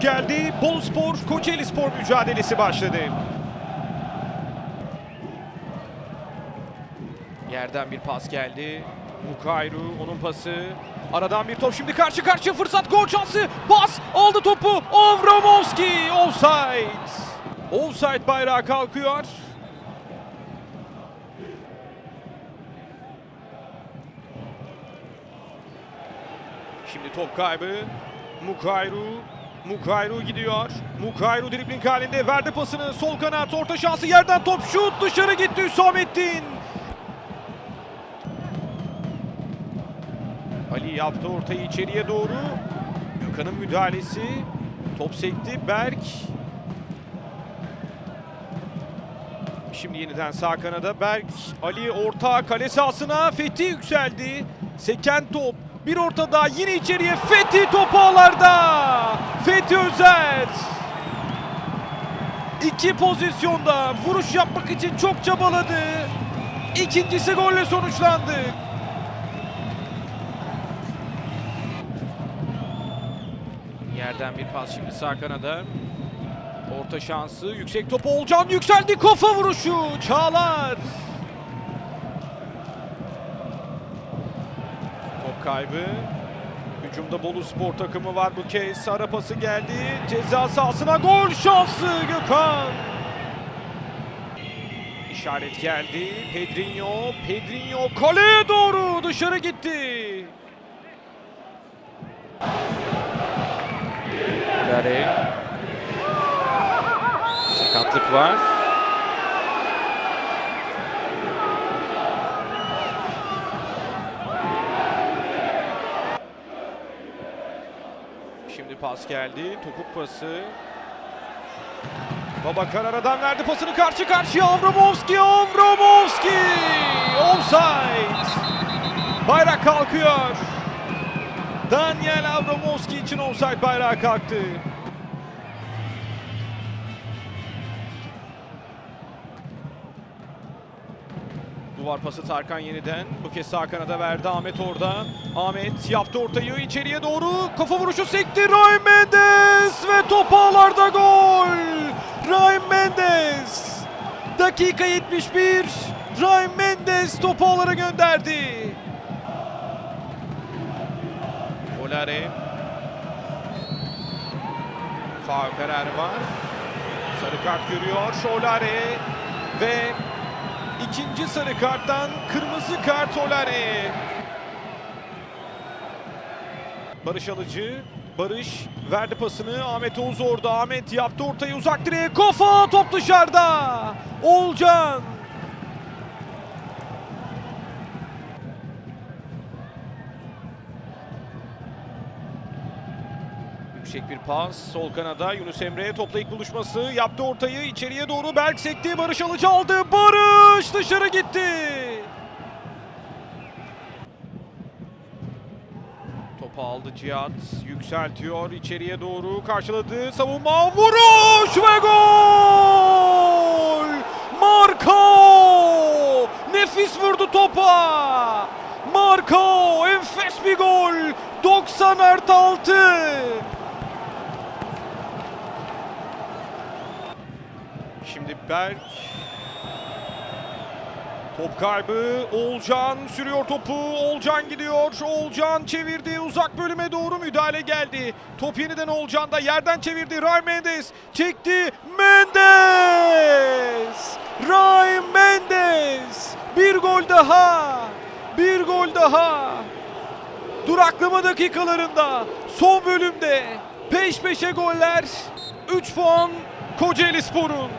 Geldi. Boluspor Kocaeli Spor mücadelesi başladı. Yerden bir pas geldi. Mukayru onun pası. Aradan bir top şimdi karşı karşıya fırsat gol şansı. Pas aldı topu. Avramovski offside. Offside bayrağı kalkıyor. Şimdi top kaybı. Mukayru. Mukayru gidiyor. Mukayru dribling halinde verdi pasını. Sol kanat orta şansı yerden top şut dışarı gitti Hüsamettin. Ali yaptı ortayı içeriye doğru. Gökhan'ın müdahalesi. Top sekti. Berk. Şimdi yeniden sağ kanada Berk. Ali orta kale sahasına. Fethi yükseldi. Seken top. Bir orta daha yine içeriye. Fethi topu ağlarda. Fethi Özer. İki pozisyonda vuruş yapmak için çok çabaladı. İkincisi golle sonuçlandı. Yerden bir pas şimdi sağ kanada. Orta şansı, yüksek top Olcan yükseldi kafa vuruşu. Çağlar. Top kaybı. Hücumda Bolu Spor takımı var bu kez. Ara pası geldi. Ceza sahasına gol şansı Gökhan. İşaret geldi. Pedrinho, Pedrinho kaleye doğru dışarı gitti. Gare. Sakatlık var. Şimdi pas geldi. Topuk pası. Babakar aradan verdi pasını karşı karşıya Avramovski, Avramovski! Offside! Bayrak kalkıyor. Daniel Avramovski için offside bayrağı kalktı. Duvar pası Tarkan yeniden. Bu kez sağ kanada verdi. Ahmet orada. Ahmet yaptı ortayı içeriye doğru. Kafa vuruşu sekti. Ryan Mendes ve top ağlarda gol. Ryan Mendes. Dakika 71. Ryan Mendes topu ağlara gönderdi. Olare. Faul kararı var. Sarı kart görüyor Şolare ve ikinci sarı karttan kırmızı kart Olare. Barış Alıcı, Barış verdi pasını Ahmet Oğuz orada. Ahmet yaptı ortayı uzak direğe. Kafa top dışarıda. Olcan. Yüksek bir pas. Sol kanada Yunus Emre'ye topla ilk buluşması. Yaptı ortayı içeriye doğru. Berk sekti. Barış Alıcı aldı. Barış dışarı gitti. Topu aldı Cihat. Yükseltiyor. içeriye doğru karşıladı. Savunma. Vuruş ve gol! Marco! Nefis vurdu topa. Marco enfes bir gol. 90 artı 6. Şimdi Berk. Top kaybı. Olcan sürüyor topu. Olcan gidiyor. Olcan çevirdi. Uzak bölüme doğru müdahale geldi. Top yeniden Olcan'da yerden çevirdi. Ryan Mendes çekti. Mendes! Ryan Mendes! Bir gol daha. Bir gol daha. Duraklama dakikalarında son bölümde peş peşe goller 3 puan Kocaeli Spor'un.